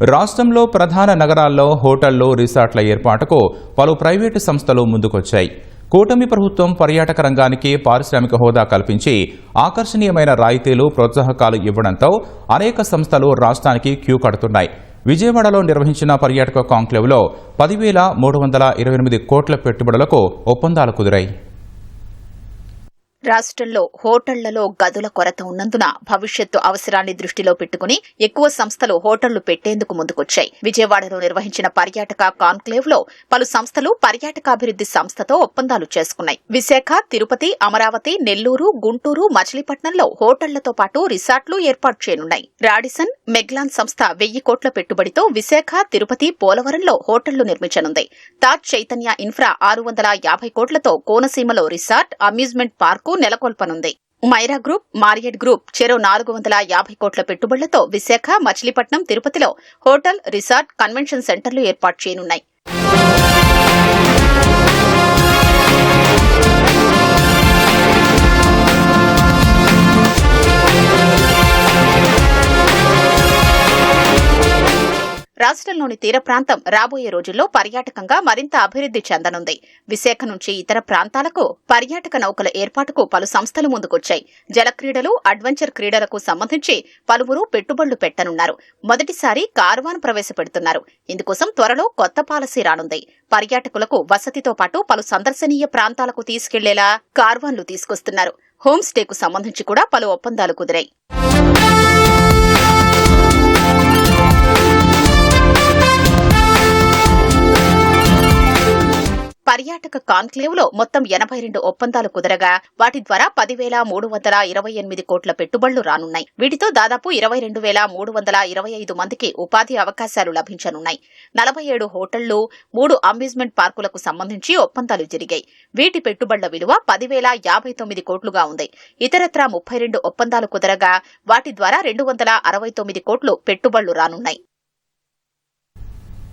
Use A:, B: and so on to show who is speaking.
A: రాష్ట్రంలో ప్రధాన నగరాల్లో హోటళ్ళు రిసార్ట్ల ఏర్పాటుకు పలు ప్రైవేటు సంస్థలు ముందుకొచ్చాయి. కూటమి ప్రభుత్వం పర్యాటక రంగానికి పారిశ్రామిక హోదా కల్పించి ఆకర్షణీయమైన రాయితీలు ప్రోత్సాహకాలు ఇవ్వడంతో అనేక సంస్థలు రాష్ట్రానికి క్యూ కడుతున్నాయి. విజయవాడలో నిర్వహించిన పర్యాటక కాంక్లేవ్లో పదివేల మూడు వందల ఇరవై ఎనిమిది కోట్ల పెట్టుబడులకు ఒప్పందాలు కుదిరాయి.
B: రాష్ట్రంలో హోటళ్ళలో గదుల కొరత ఉన్నందున భవిష్యత్తు అవసరాన్ని దృష్టిలో పెట్టుకుని ఎక్కువ సంస్థలు హోటళ్ళు పెట్టేందుకు ముందుకొచ్చాయి. విజయవాడలో నిర్వహించిన పర్యాటక కాన్క్లేవ్లో పలు సంస్థలు పర్యాటకాభివృద్ది సంస్థతో ఒప్పందాలు చేసుకున్నాయి. విశాఖ తిరుపతి అమరావతి నెల్లూరు గుంటూరు మచిలీపట్నంలో హోటళ్ళతో పాటు రిసార్ట్లు ఏర్పాటు చేయనున్నాయి. రాడిసన్ మెగ్లాన్ సంస్థ వెయ్యి కోట్ల పెట్టుబడితో విశాఖ తిరుపతి పోలవరంలో హోటళ్ళు నిర్మించనుంది. తాజ్ చైతన్య ఇన్ఫ్రా ఆరు వందల యాభై కోట్లతో కోనసీమలో రిసార్ట్ అమ్యూజ్మెంట్ పార్కు నెలకొల్పనుంది. మైరా గ్రూప్ మారియట్ గ్రూప్ చెరో నాలుగు వందల యాభై కోట్ల పెట్టుబడులతో విశాఖ మచిలీపట్నం తిరుపతిలో హోటల్ రిసార్ట్ కన్వెన్షన్ సెంటర్లు ఏర్పాటు చేయనున్నాయి. రాష్ట్రంలోని తీర ప్రాంతం రాబోయే రోజుల్లో పర్యాటకంగా మరింత అభివృద్ది చెందనుంది. విశాఖ నుంచి ఇతర ప్రాంతాలకు పర్యాటక నౌకల ఏర్పాటుకు పలు సంస్థలు ముందుకొచ్చాయి. జలక్రీడలు అడ్వెంచర్ క్రీడలకు సంబంధించి పలువురు పెట్టుబడులు పెట్టనున్నారు. మొదటిసారి కార్వాన్ ప్రవేశపెడుతున్నారు. ఇందుకోసం త్వరలో కొత్త పాలసీ రానుంది. పర్యాటకులకు వసతితో పాటు పలు సందర్శనీయ ప్రాంతాలకు తీసుకెళ్ళేలా కార్వాన్లు తీసుకొస్తున్నారు. హోమ్ స్టేకు సంబంధించి కూడా పలు ఒప్పందాలు కుదిరాయి. పర్యాటక కాన్క్లేవ్లో మొత్తం ఎనభై రెండు ఒప్పందాలు కుదరగా వాటి ద్వారా పదివేల మూడు వందల ఇరవై ఎనిమిది కోట్ల పెట్టుబడులు రానున్నాయి. వీటితో దాదాపు ఇరవై రెండు వేల మూడు వందల ఇరవై ఐదు మందికి ఉపాధి అవకాశాలు లభించనున్నాయి. నలభై ఏడు హోటళ్ళు మూడు అమ్యూజ్మెంట్ పార్కులకు సంబంధించి ఒప్పందాలు జరిగాయి. వీటి పెట్టుబడుల విలువ పదివేల యాభై తొమ్మిది కోట్లుగా ఉంది. ఇతరత్రా ముప్పై రెండు ఒప్పందాలు కుదరగా వాటి ద్వారా రెండు వందల అరవై తొమ్మిది కోట్లు పెట్టుబడులు రానున్నాయి.